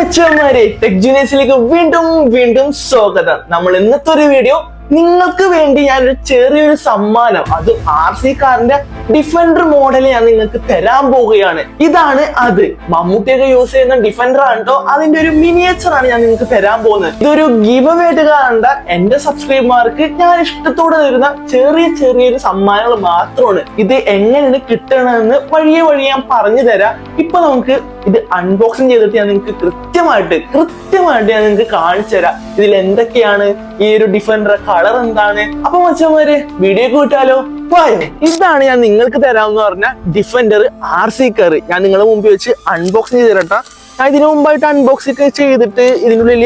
മച്ചന്മാരെ ടെക് ജൂനിയേഴ്സിലേക്ക് വീണ്ടും വീണ്ടും സ്വാഗതം. നമ്മൾ ഇന്നത്തെ ഒരു വീഡിയോ നിങ്ങൾക്ക് വേണ്ടി ഞാൻ ഒരു ചെറിയൊരു സമ്മാനം. അത് ആർ സി കാറിന്റെ ഡിഫൻഡർ മോഡൽ ഞാൻ നിങ്ങൾക്ക് തരാൻ പോവുകയാണ്. ഇതാണ് അത്. മമ്മൂട്ടിയൊക്കെ യൂസ് ചെയ്യുന്ന ഡിഫൻഡർ ആണ് അതിന്റെ ഒരു മിനിയേച്ചർ ആണ് ഞാൻ നിങ്ങൾക്ക് തരാൻ പോകുന്നത്. ഇതൊരു ഗിവ് ആയിട്ട് കാണേണ്ട. എന്റെ സബ്സ്ക്രൈബർമാർക്ക് ഞാൻ ഇഷ്ടത്തോടെ തരുന്ന ചെറിയ ചെറിയൊരു സമ്മാനങ്ങൾ മാത്രമാണ്. ഇത് എങ്ങനെയാണ് കിട്ടണമെന്ന് വഴിയെ വഴി ഞാൻ പറഞ്ഞു തരാം. ഇപ്പൊ നമുക്ക് ഇത് അൺബോക്സിങ് ചെയ്തിട്ട് ഞാൻ നിങ്ങൾക്ക് കൃത്യമായിട്ട് കൃത്യമായിട്ട് ഞാൻ നിങ്ങൾക്ക് കാണിച്ചു തരാം. ഇതിൽ എന്തൊക്കെയാണ് ഈ ഒരു ഡിഫൻഡർ കളർ എന്താണ്? അപ്പൊ മച്ചന്മാര് വീഡിയോ കൂട്ടാലോ പോയോ ഇതാണ് ഞാൻ നിങ്ങൾക്ക് തരാമെന്ന് പറഞ്ഞ ഡിഫൻഡർ ആർ സി കറി ഞാൻ നിങ്ങളെ മുമ്പിൽ വെച്ച് അൺബോക്സിങ് ചെയ്ത് തരട്ട ഞാൻ ഇതിനു മുമ്പായിട്ട് അൺബോക്സ് ഒക്കെ ചെയ്തിട്ട് ഇതിനുള്ളിൽ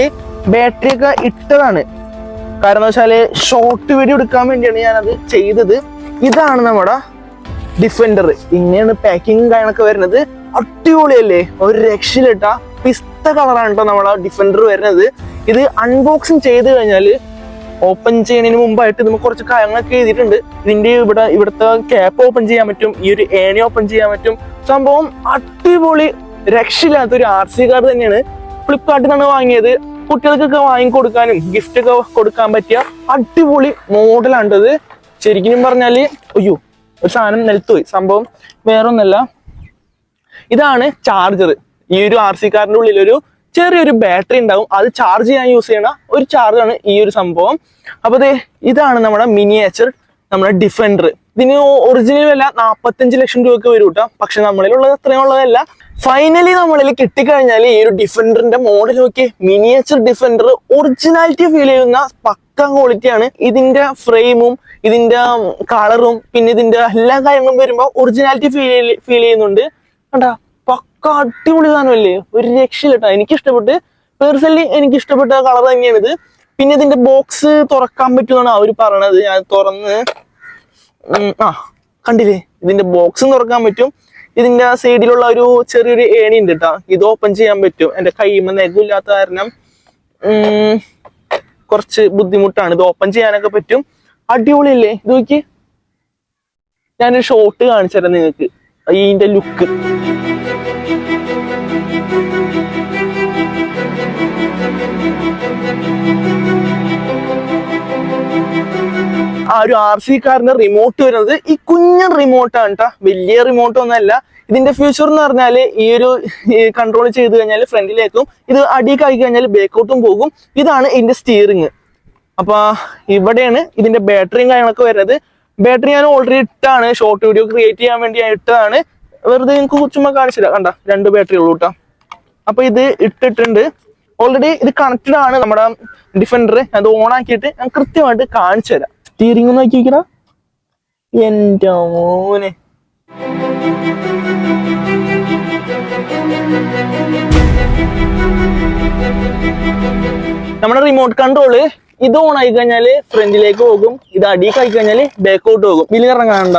ബാറ്ററി ഒക്കെ ഇട്ടതാണ്. കാരണം വെച്ചാൽ ഷോർട്ട് വീഡിയോ എടുക്കാൻ വേണ്ടിയാണ് ഞാൻ അത് ചെയ്തത്. ഇതാണ് നമ്മുടെ ഡിഫൻഡർ ഇങ്ങനെയാണ് പാക്കിങ് കാര്യങ്ങളൊക്കെ വരുന്നത്. അടിപൊളിയല്ലേ? ഒരു രക്ഷയിലിട്ട പിസ്ത കളറാണ് കേട്ടോ നമ്മളെ ഡിഫൻഡർ വരുന്നത്. ഇത് അൺബോക്സിങ് ചെയ്ത് കഴിഞ്ഞാൽ ഓപ്പൺ ചെയ്യുന്നതിന് മുമ്പായിട്ട് നമുക്ക് കുറച്ച് കാര്യങ്ങളൊക്കെ എഴുതിയിട്ടുണ്ട്. ഇതിന്റെ ഇവിടെ ഇവിടുത്തെ ക്യാപ്പ് ഓപ്പൺ ചെയ്യാൻ പറ്റും ഈ ഒരു ഏണി ഓപ്പൺ ചെയ്യാൻ പറ്റും. സംഭവം അടിപൊളി രക്ഷയില്ലാത്ത ഒരു ആർ സി കാർഡ് തന്നെയാണ്. ഫ്ലിപ്കാർട്ടിൽ നിന്നാണ് വാങ്ങിയത്. കുട്ടികൾക്കൊക്കെ വാങ്ങിക്കൊടുക്കാനും ഗിഫ്റ്റ് ഒക്കെ കൊടുക്കാൻ പറ്റിയ അടിപൊളി മോഡലാണ്ടത് ശരിക്കും പറഞ്ഞാൽ അയ്യോ ഒരു സാധനം നിലത്ത് പോയി സംഭവം വേറൊന്നല്ല. ഇതാണ് ചാർജർ ഈ ഒരു ആർ സി കാറിന്റെ ഉള്ളിൽ ഒരു ചെറിയൊരു ബാറ്ററി ഉണ്ടാവും. അത് ചാർജ് ചെയ്യാൻ യൂസ് ചെയ്യണ ഒരു ചാർജാണ് ഈ ഒരു സംഭവം. അപ്പൊ അതെ ഇതാണ് നമ്മുടെ മിനിയേച്ചർ നമ്മുടെ ഡിഫൻഡർ ഇതിന് ഒറിജിനൽ വില നാൽപ്പത്തഞ്ച് ലക്ഷം രൂപയ്ക്ക് വരും കേട്ടോ പക്ഷെ നമ്മളിലുള്ളത് അത്രയും ഉള്ളതല്ല. ഫൈനലി നമ്മളിൽ കിട്ടിക്കഴിഞ്ഞാൽ ഈ ഒരു ഡിഫൻഡറിന്റെ മോഡൽ നോക്കി മിനിയേച്ചർ ഡിഫൻഡർ ഒറിജിനാലിറ്റി ഫീൽ ചെയ്യുന്ന പക്ക ക്വാളിറ്റിയാണ് ഇതിന്റെ ഫ്രെയിമും ഇതിന്റെ കളറും പിന്നെ ഇതിന്റെ എല്ലാ കാര്യങ്ങളും വരുമ്പോൾ ഒറിജിനാലിറ്റി ഫീൽ ഫീൽ ചെയ്യുന്നുണ്ട്. കണ്ടാ? പക്ക അടിപൊളി സാധനമല്ലേ? ഒരു രക്ഷയില്ല എനിക്ക് ഇഷ്ടപ്പെട്ട് പേഴ്സണലി എനിക്ക് ഇഷ്ടപ്പെട്ട കളർ ഇത് പിന്നെ ഇതിന്റെ ബോക്സ് തുറക്കാൻ പറ്റുമെന്നാണ് അവർ പറയണത്. ഞാൻ തുറന്ന് ആ കണ്ടില്ലേ? ഇതിന്റെ ബോക്സും തുറക്കാൻ പറ്റും. ഇതിന്റെ സൈഡിലുള്ള ഒരു ചെറിയൊരു ഏണി ഉണ്ട് കേട്ടോ ഇത് ഓപ്പൺ ചെയ്യാൻ പറ്റും. എന്റെ കൈമ നെഗമില്ലാത്ത കാരണം കുറച്ച് ബുദ്ധിമുട്ടാണ്. ഇത് ഓപ്പൺ ചെയ്യാനൊക്കെ പറ്റും. അടിപൊളിയല്ലേ? ഇത് നോക്കി ഞാനൊരു ഷോട്ട് കാണിച്ചു തരാം നിങ്ങൾക്ക് ഇതിന്റെ ലുക്ക് ആ ഒരു ആർ സി കാറിന്റെ റിമോട്ട് വരുന്നത് ഈ കുഞ്ഞൻ ആണ് കേട്ടോ വലിയ റിമോട്ട് ഒന്നല്ല ഇതിന്റെ ഫ്യൂച്ചർ എന്ന് പറഞ്ഞാൽ ഈ ഒരു കൺട്രോൾ ചെയ്ത് കഴിഞ്ഞാൽ ഫ്രണ്ടിലേക്കും ഇത് അടിയൊക്കെ ആയി കഴിഞ്ഞാൽ ബേക്കൗട്ടും പോകും. ഇതാണ് ഇതിന്റെ സ്റ്റിയറിങ് അപ്പൊ ഇവിടെയാണ് ഇതിന്റെ ബാറ്ററിയും കാര്യങ്ങളൊക്കെ വരുന്നത്. ബാറ്ററി ഞാൻ ഓൾറെഡി ഇട്ടാണ്. ഷോർട്ട് വീഡിയോ ക്രിയേറ്റ് ചെയ്യാൻ വേണ്ടി ഞാൻ ഇട്ടതാണ്. വെറുതെ നിങ്ങൾക്ക് ചുമ്മാ കാണിച്ചില്ല. കണ്ട രണ്ട് ബാറ്ററി ഉള്ളൂ കേട്ടോ അപ്പൊ ഇത് ഇട്ടിട്ടുണ്ട്. ഓൾറെഡി ഇത് കണക്റ്റഡ് ആണ് നമ്മുടെ ഡിഫൻഡർ അത് ഓൺ ആക്കിയിട്ട് ഞാൻ കൃത്യമായിട്ട് കാണിച്ചു തരാം സ്റ്റിയറിംഗ് നോക്കി നോക്കിടാ എന്റെ മോനെ. നമ്മുടെ റിമോട്ട് കൺട്രോൾ ഇത് ഓൺ ആയി കഴിഞ്ഞാൽ ഫ്രണ്ടിലേക്ക് പോകും. ഇത് അടിയൊക്കെ ആയി കഴിഞ്ഞാൽ ബാക്കോട്ട് പോകും. ഇതിൽ ഇറങ്ങാണ്ട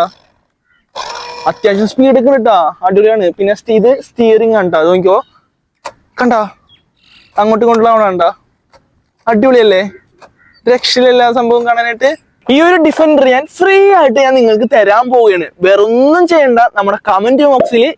അത്യാവശ്യം സ്പീഡ് ഒക്കെ കിട്ടാ അടിപൊളിയാണ്. പിന്നെ ഇത് സ്റ്റിയറിംഗ് ആണ് ട്ടോ. അത് നോക്കിയോ കണ്ട? അങ്ങോട്ടും ഇങ്ങോട്ടുള്ള കണ്ട. അടിപൊളിയല്ലേ? രക്ഷയിലെല്ലാ സംഭവം കാണാനായിട്ട്. ഈ ഒരു ഡിഫൻഡർ ഞാൻ ഫ്രീ ആയിട്ട് ഞാൻ നിങ്ങൾക്ക് തരാൻ പോവുകയാണ്. വേറൊന്നും ചെയ്യണ്ട. നമ്മുടെ കമന്റ് ബോക്സിൽ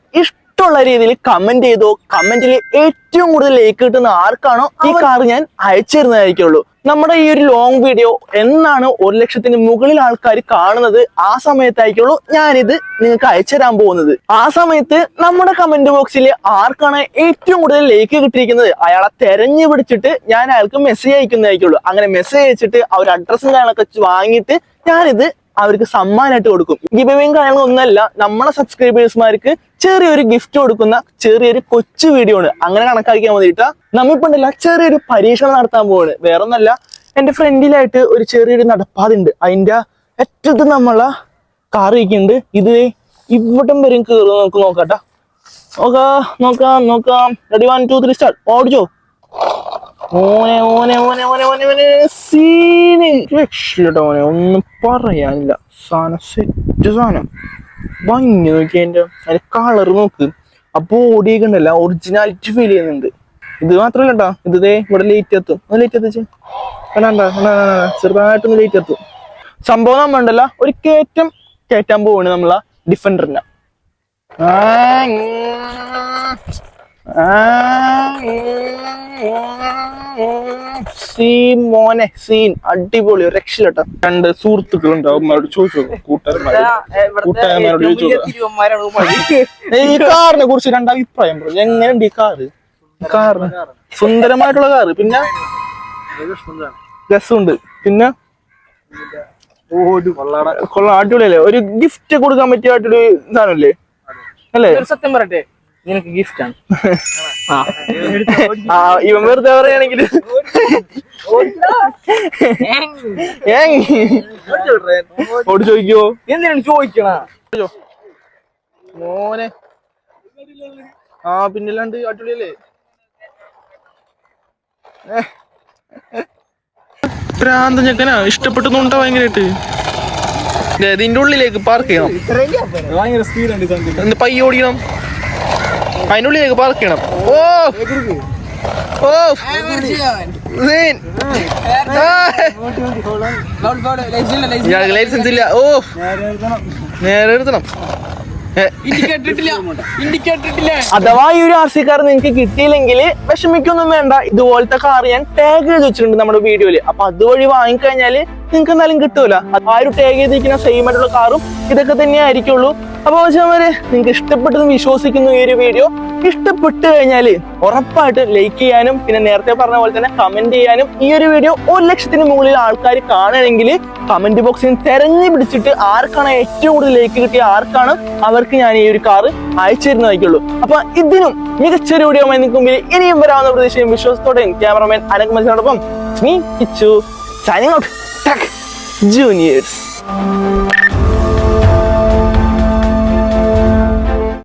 ഇഷ്ടമുള്ള രീതിയിൽ കമന്റ് ചെയ്തോ. കമന്റിൽ ഏറ്റവും കൂടുതൽ ലൈക്ക് കിട്ടുന്ന ആർക്കാണോ ഈ കാർ ഞാൻ അയച്ചു തരുന്നതായിരിക്കുള്ളൂ നമ്മുടെ ഈ ഒരു ലോങ് വീഡിയോ എന്നാണ് ഒരു ലക്ഷത്തിന് മുകളിൽ ആൾക്കാർ കാണുന്നത്? ആ സമയത്തായിരിക്കുള്ളൂ ഞാനിത് നിങ്ങൾക്ക് അയച്ചു തരാൻ പോകുന്നത്. ആ സമയത്ത് നമ്മുടെ കമന്റ് ബോക്സിൽ ആർക്കാണ് ഏറ്റവും കൂടുതൽ ലൈക്ക് കിട്ടിയിരിക്കുന്നത്? അയാളെ തെരഞ്ഞു പിടിച്ചിട്ട് ഞാൻ അയാൾക്ക് മെസ്സേജ് അയക്കുന്നതായിരിക്കുള്ളൂ. അങ്ങനെ മെസ്സേജ് അയച്ചിട്ട് അവർ അഡ്രസ്സും കാര്യങ്ങളൊക്കെ വാങ്ങിയിട്ട് ഞാനിത് അവർക്ക് സമ്മാനമായിട്ട് കൊടുക്കും. ഗിബിവിങ് കാര്യങ്ങളൊന്നുമല്ല നമ്മളെ സബ്സ്ക്രൈബേഴ്സ്മാർക്ക് ചെറിയൊരു ഗിഫ്റ്റ് കൊടുക്കുന്ന ചെറിയൊരു കൊച്ചു വീഡിയോ ആണ്. അങ്ങനെ കണക്കാക്കിയാൽ മതി കേട്ടാ നമ്മിപ്പണ്ടല്ല ചെറിയൊരു പരീക്ഷണം നടത്താൻ പോവാണ്. വേറെ ഒന്നല്ല എന്റെ ഫ്രണ്ടിലായിട്ട് ഒരു ചെറിയൊരു നടപ്പാതുണ്ട്. അതിന്റെ അറ്റത്ത് നമ്മളെ കാർ ഇരിക്കുന്നുണ്ട് ഇത് ഇവിടം വരെയും കയറി നമുക്ക് നോക്കാട്ടാ. നോക്കാം നോക്കാം നോക്കാം. Ready one two three start ഓടിച്ചോ. ഓനെ ഓനെ ഓനെ ഓനെ ഓനെ ഓനെ സീന് രക്ഷയിട്ടോ ഓനെ ഒന്നും പറയാനില്ല. സാധനം സെറ്റ് സാധനം. ഭംഗി നോക്കി അതിന്റെ അതിന്റെ കളർ നോക്ക് അപ്പോൾ ബോഡിയൊക്കെ ഉണ്ടല്ല ഒറിജിനാലിറ്റി ഫീൽ ചെയ്യുന്നുണ്ട്. ഇത് മാത്രമല്ല ഇത് ദേ ഇവിടെ ലേറ്റ് എത്തും. ഒന്ന് ലേറ്റ് എത്തിച്ച്. ചെറുതായിട്ട് ചെറുതായിട്ടൊന്ന് ലേറ്റ് എത്തും. സംഭവം നമ്മൾ ഉണ്ടല്ല ഒരു കയറ്റം കയറ്റാൻ പോവാണ് നമ്മളെ ഡിഫൻഡറിനെ ആ, സീൻ മോനെ സീൻ അടിപൊളി ഒരു രക്ഷയിലട്ടോ രണ്ട് സുഹൃത്തുക്കളുണ്ട് അവന്മാരോട് ചോദിച്ചു നോക്ക്. കൂട്ടുകാരന്മാരോട് കൂട്ടുകാരന്മാരോട് ചോദിച്ചു? നോക്ക്. ഈ കാറിനെ കുറിച്ച് രണ്ട് അഭിപ്രായം പറഞ്ഞു എങ്ങനെയുണ്ട് ഈ കാറ്? കാറിന് സുന്ദരമായിട്ടുള്ള കാറ്. പിന്നെ? രസമുണ്ട്. പിന്നെ? കൊള്ളാം അടിപൊളിയല്ലേ? ഒരു ഗിഫ്റ്റ് കൊടുക്കാൻ പറ്റിയ അടിപൊളി സാധനമല്ലേ? അല്ലേ? സത്യം പറയട്ടെ. നിനക്ക് ഗിഫ്റ്റ് ആണ്. ആ. ഇവൻ വെറുതെ പറയുകയാണെങ്കിൽ ഓട് ചോദിക്കോ എന്തിനാണ് ചോദിക്കണ? മോനെ. ആ പിന്നില്ലാണ്ട് അടിപൊളിയല്ലേ? ഭ്രാന്ത ചെക്കനാ ഇഷ്ടപ്പെട്ടതുകൊണ്ടാ ഭയങ്കരമായിട്ട് ഇതിന്റെ ഉള്ളിലേക്ക് പാർക്ക് ചെയ്യണം. ഭയങ്കര സ്പീഡുണ്ട് പറക്കണം. ഓ. ഓ. ഇയാൾക്ക് ലൈസൻസ് ഇല്ല. ഓ. നേരെ എടുത്തണം അഥവാ ഈ ഒരു ആർ സി കാർ നിങ്ങൾക്ക് കിട്ടിയില്ലെങ്കിൽ വിഷമിക്കൊന്നും വേണ്ട. ഇതുപോലത്തെ കാർ ഞാൻ ടാഗ് ചെയ്ത് വെച്ചിട്ടുണ്ട് നമ്മുടെ വീഡിയോയിൽ അപ്പൊ അതുവഴി വാങ്ങിക്കഴിഞ്ഞാൽ നിങ്ങൾക്ക് എന്തായാലും കിട്ടൂല. ആ ഒരു ടാഗ് ചെയ്തിരിക്കുന്ന സെയിം ആയിട്ടുള്ള കാറും ഇതൊക്കെ തന്നെ ആയിരിക്കുള്ളൂ അപ്പൊ വെച്ചാൽ നിങ്ങൾക്ക് ഇഷ്ടപ്പെട്ടെന്ന് വിശ്വസിക്കുന്നു ഈ ഒരു വീഡിയോ. ഇഷ്ടപ്പെട്ടു കഴിഞ്ഞാൽ ഉറപ്പായിട്ട് ലൈക്ക് ചെയ്യാനും പിന്നെ നേരത്തെ പറഞ്ഞ പോലെ തന്നെ കമന്റ് ചെയ്യാനും ഈ ഒരു വീഡിയോ ഒരു ലക്ഷത്തിന് മുകളിൽ ആൾക്കാർ കാണുകയാണെങ്കിൽ കമന്റ് ബോക്സിൽ തെരഞ്ഞു പിടിച്ചിട്ട് ആർക്കാണ് ഏറ്റവും കൂടുതൽ ലൈക്ക് കിട്ടിയ ആർക്കാണ് അവർക്ക് ഞാൻ ഈ ഒരു കാറ് അയച്ചു തരുന്നതായിരിക്കുള്ളൂ അപ്പൊ ഇതിനും മികച്ചൊരു വീഡിയോ നിൽക്കുമ്പോൾ ഇനിയും വരാവുന്ന പ്രതീക്ഷയും വിശ്വാസത്തോടെയും ക്യാമറമാൻ അനക് മത്സരോടൊപ്പം സൈനിങ് ഔട്ട് ജൂനിയേഴ്സ്